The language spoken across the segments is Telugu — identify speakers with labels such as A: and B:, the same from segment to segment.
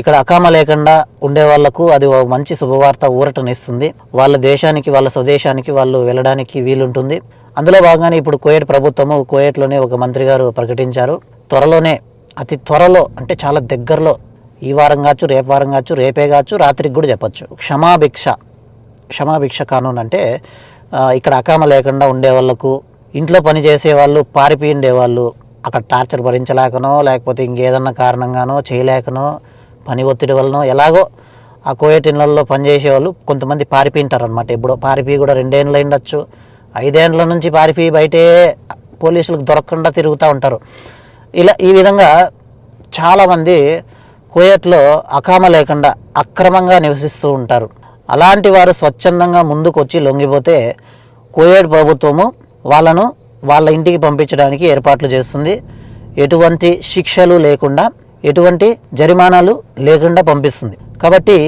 A: ఇక్కడ అకామ లేకుండా ఉండే వాళ్ళకు అది మంచి శుభవార్త ఊరటనిస్తుంది. వాళ్ళ దేశానికి వాళ్ళ స్వదేశానికి వాళ్ళు వెళ్ళడానికి వీలుంటుంది. అందులో భాగంగానే ఇప్పుడు కోయట్ ప్రభుత్వము కోయట్లోనే ఒక మంత్రి గారు ప్రకటించారు. త్వరలోనే అతి త్వరలో అంటే చాలా దగ్గరలో ఈ వారం కావచ్చు రేపు వారం కావచ్చు రేపే కావచ్చు రాత్రికి కూడా చెప్పచ్చు. క్షమాభిక్ష క్షమాభిక్ష కానూన్ అంటే ఇక్కడ అకామ లేకుండా ఉండే వాళ్ళకు ఇంట్లో పని చేసే వాళ్ళు పారిపోయి ఉండేవాళ్ళు అక్కడ టార్చర్ భరించలేకనో లేకపోతే ఇంకేదన్నా కారణంగానో చేయలేకనో పని ఒత్తిడి వలన ఎలాగో ఆ కోయటిన్లలో ఇళ్ళల్లో పనిచేసే వాళ్ళు కొంతమంది పారిపోయి అనమాట ఎప్పుడో పారిపోయి కూడా రెండేళ్ళు ఉండొచ్చు ఐదేండ్ల నుంచి పారిపోయి బయటే పోలీసులకు దొరకకుండా తిరుగుతూ ఉంటారు. ఇలా ఈ విధంగా చాలామంది కోయట్లో అకామ లేకుండా అక్రమంగా నివసిస్తూ ఉంటారు. అలాంటి వారు స్వచ్ఛందంగా ముందుకు వచ్చి లొంగిపోతే కోయట్ ప్రభుత్వము వాళ్ళను వాళ్ళ ఇంటికి పంపించడానికి ఏర్పాట్లు చేస్తుంది. ఎటువంటి శిక్షలు లేకుండా ఎటువంటి జరిమానాలు లేకుండా పంపిస్తుంది. కాబట్టి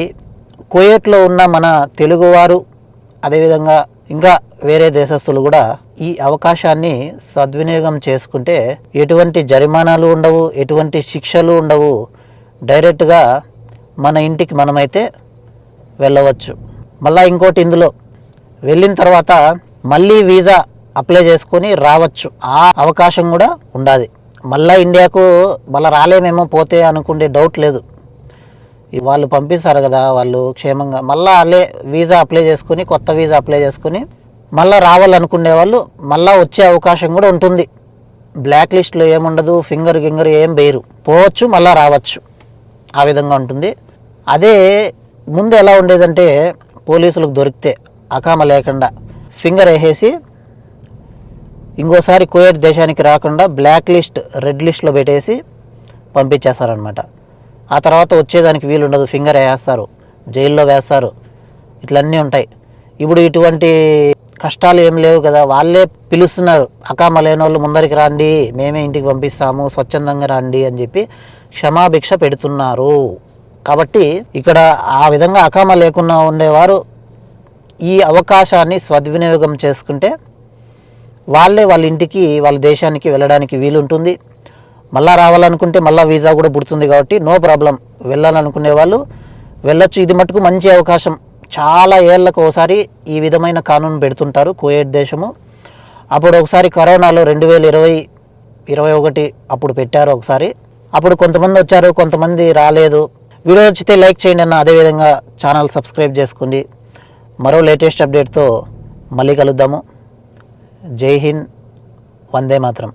A: కోయేట్లో ఉన్న మన తెలుగువారు అదేవిధంగా ఇంకా వేరే దేశస్తులు కూడా ఈ అవకాశాన్ని సద్వినియోగం చేసుకుంటే ఎటువంటి జరిమానాలు ఉండవు ఎటువంటి శిక్షలు ఉండవు. డైరెక్ట్గా మన ఇంటికి మనమైతే వెళ్ళవచ్చు. మళ్ళీ ఇంకోటి ఇందులో వెళ్ళిన తర్వాత మళ్ళీ వీసా అప్లై చేసుకొని రావచ్చు. ఆ అవకాశం కూడా ఉండాలి మళ్ళీ ఇండియాకు మళ్ళీ రాలేమేమో పోతే అనుకునే డౌట్ లేదు. వాళ్ళు పంపిస్తారు కదా వాళ్ళు క్షేమంగా మళ్ళీ అలే వీసా అప్లై చేసుకుని కొత్త వీసా అప్లై చేసుకుని మళ్ళీ రావాలనుకునే వాళ్ళు మళ్ళీ వచ్చే అవకాశం కూడా ఉంటుంది. బ్లాక్ లిస్ట్లో ఏముండదు ఫింగర్ గింగర్ ఏం వేయరు. పోవచ్చు మళ్ళీ రావచ్చు. ఆ విధంగా ఉంటుంది. అదే ముందు ఎలా ఉండేదంటే పోలీసులకు దొరికితే అకామ లేకుండా ఫింగర్ వేసేసి ఇంకోసారి కువైట్ దేశానికి రాకుండా బ్లాక్ లిస్ట్ రెడ్ లిస్ట్లో పెట్టేసి పంపించేస్తారనమాట ఆ తర్వాత వచ్చేదానికి వీలు ఉండదు ఫింగర్ వేస్తారు జైల్లో వేస్తారు ఇట్లన్నీ ఉంటాయి. ఇప్పుడు ఇటువంటి కష్టాలు ఏం లేవు కదా వాళ్ళే పిలుస్తున్నారు అకామ లేని వాళ్ళు ముందరికి రండి మేమే ఇంటికి పంపిస్తాము స్వచ్ఛందంగా రండి అని చెప్పి క్షమాభిక్ష పెడుతున్నారు. కాబట్టి ఇక్కడ ఆ విధంగా అకామ లేకుండా ఉండేవారు ఈ అవకాశాన్ని సద్వినియోగం చేసుకుంటే వాళ్ళే వాళ్ళ ఇంటికి వాళ్ళ దేశానికి వెళ్ళడానికి వీలుంటుంది. మళ్ళీ రావాలనుకుంటే మళ్ళీ వీసా కూడా పుడుతుంది కాబట్టి నో ప్రాబ్లం. వెళ్ళాలనుకునే వాళ్ళు వెళ్ళొచ్చు. ఇది మటుకు మంచి అవకాశం. చాలా ఏళ్ళకు ఒకసారి ఈ విధమైన కానూన్ పెడుతుంటారు కువైట్ దేశము. అప్పుడు ఒకసారి కరోనాలో రెండు వేల ఇరవై ఇరవై ఒకటి అప్పుడు పెట్టారు ఒకసారి. అప్పుడు కొంతమంది వచ్చారు కొంతమంది రాలేదు. వీడియో నచ్చితే లైక్ చేయండి అన్న అదేవిధంగా ఛానల్ సబ్స్క్రైబ్ చేసుకోండి. మరో లేటెస్ట్ అప్డేట్తో మళ్ళీ కలుద్దాము. జై హింద్ వందే మాత్రం.